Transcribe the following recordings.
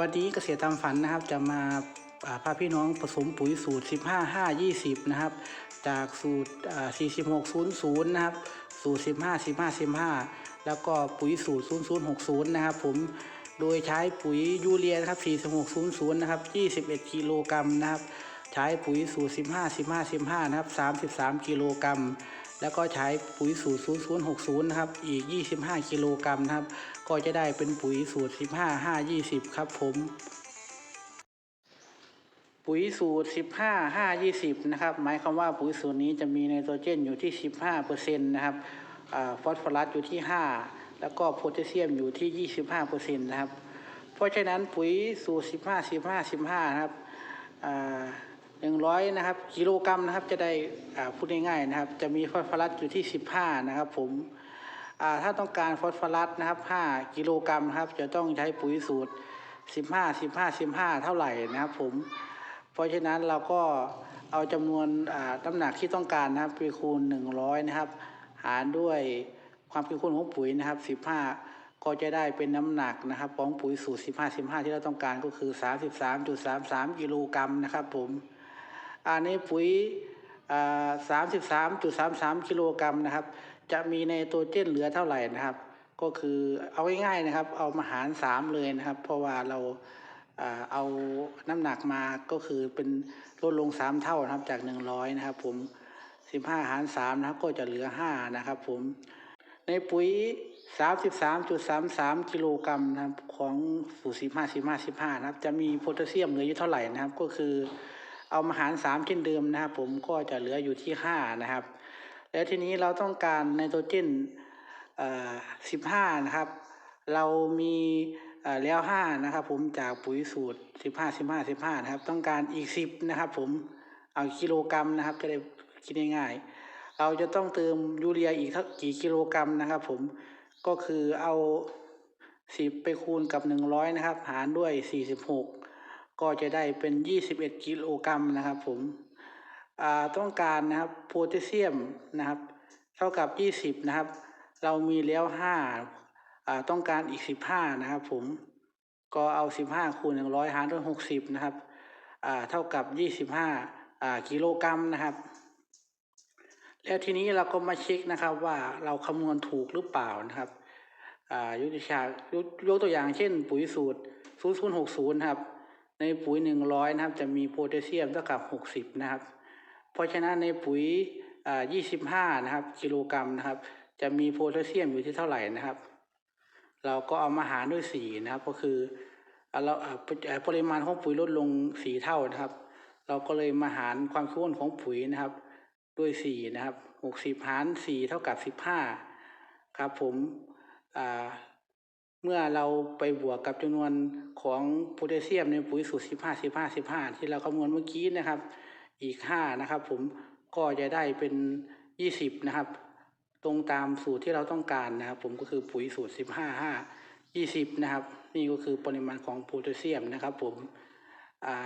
วันนี้เกษตรตามฝันนะครับจะมาพาพี่น้องผสมปุ๋ยสูตร 15 5 20 นะครับ จากสูตร 46 00 นะครับ สูตร 15 15 15 แล้วก็ปุ๋ยสูตร 0060 นะครับผมโดยใช้ปุ๋ยยูเรียนะครับ 46 00 นะครับ 21 กิโลกรัมนะครับ ใช้ปุ๋ยสูตร 15 15 15 นะครับ 33 กิโลกรัม แล้วก็ใช้ปุ๋ยสูตร 0060 นะครับ อีก 25 กิโลกรัมนะครับ ก็จะได้เป็นปุ๋ยสูตร 15 5 20 ครับผม ปุ๋ยสูตร 15 5 20 นะครับ หมายความว่าปุ๋ยสูตรนี้จะมีไนโตรเจนอยู่ที่ 15%นะครับอฟอสฟอรัสอยู่ที่ 5 แล้วก็โพแทสเซียมอยู่ที่ 25%นะครับ เพราะฉะนั้นปุ๋ยสูตร 15 15 15 นะครับ อ่า100นะครับกิโลกรัมนะครับจะได้อ่าพูดง่ายๆนะครับ จะมีฟอสฟอรัสอยู่ที่15นะครับ ผมอ่าถ้าต้องการฟอสฟอรัสนะครับ5กิโลกรัมครับ จะต้องใช้ปุ๋ยสูตร15 15 15เท่าไหร่นะครับ ผม เพราะฉะนั้นเราก็เอาจำนวนอ่าน้ำหนักที่ต้องการนะครับไปคูณ100นะครับ หารด้วยความเป็นคูณของปุ๋ยนะครับ15ก็จะได้เป็นน้ำหนักนะครับของปุ๋ยสูตร 15 15 ที่เราต้องการก็คือ 33.33 กิโลกรัมนะครับผม ในปุ๋ยอ่า33.33กิโลกรัมนะครับ จะมีไนโตรเจนเหลือเท่าไหร่นะครับ ก็คือเอาง่ายๆนะครับ เอามาหาร3เลยนะครับ เพราะว่าเราเอาน้ำหนักมาก็คือเป็นลดลง3เท่านะครับจาก100นะครับ ผม15หาร3นะครับ ก็จะเหลือ5นะครับ ผมในปุ๋ย33.33กิโลกรัมนะครับ ของสูตร15 15 15นะครับ จะมีโพแทสเซียมเหลืออยู่เท่าไหร่นะครับ ก็คือ เอามาหาร3เช่นเดิมนะครับ ผมก็จะเหลืออยู่ที่5นะครับ แล้วทีนี้เราต้องการไนโตรเจนเอ่อ15นะครับ เรามีอ่อแล้ว5นะครับ ผมจากปุ๋ยสูตร15 15 15นะครับ ต้องการอีก10นะครับ ผมเอากิโลกรัมนะครับ จะได้คิดง่ายๆเราจะต้องเติมยูเรียอีกเท่ากี่กิโลกรัมนะครับ ผมก็คือเอา10ไปคูณกับ100นะครับ หารด้วย46ก็ ก็จะได้เป็น 21 กิโลกรัมนะครับผมต้องการนะครับโพแทสเซียมนะครับ เท่ากับ 20 นะครับ เรามีแล้ว5อ่าต้องการอีก 15 นะครับผมก็เอา 15 คูณ 100 หารด้วย 60 นะครับเท่ากับ 25อ่ากิโลกรัมนะครับ แล้วทีนี้เราก็มาเช็คนะครับว่าเราคำนวณถูกหรือเปล่านะครับยกตัวอย่างยกตัวอย่างเช่นปุ๋ยสูตร 0060ครับ ในปุ๋ย100นะครับ จะมีโพแทสเซียมเท่ากับ60นะครับ เพราะฉะนั้นในปุ๋ยอ่า25นะครับกิโลกรัมนะครับ จะมีโพแทสเซียมอยู่ที่เท่าไหร่นะครับ เราก็เอามาหารด้วย4นะครับ ก็คือเราอ่าปริมาณของปุ๋ยลดลง4เท่านะครับ เราก็เลยมาหารความเข้มข้นของปุ๋ยนะครับ ด้วย4นะครับ60หาร4เท่ากับ15ครับผมอ่า เมื่อเราไปบวกกับจำนวนของโพแทสเซียมในปุ๋ยสูตร15 15 15ที่เราคำนวณเมื่อกี้นะครับ อีก5นะครับ ผมก็จะได้เป็น20นะครับ ตรงตามสูตรที่เราต้องการนะครับ ผมก็คือปุ๋ยสูตร15 5 20นะครับ นี่ก็คือปริมาณของโพแทสเซียมนะครับ ผม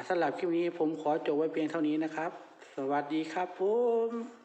สำหรับคลิปนี้ผมขอจบไว้เพียงเท่านี้นะครับ สวัสดีครับผม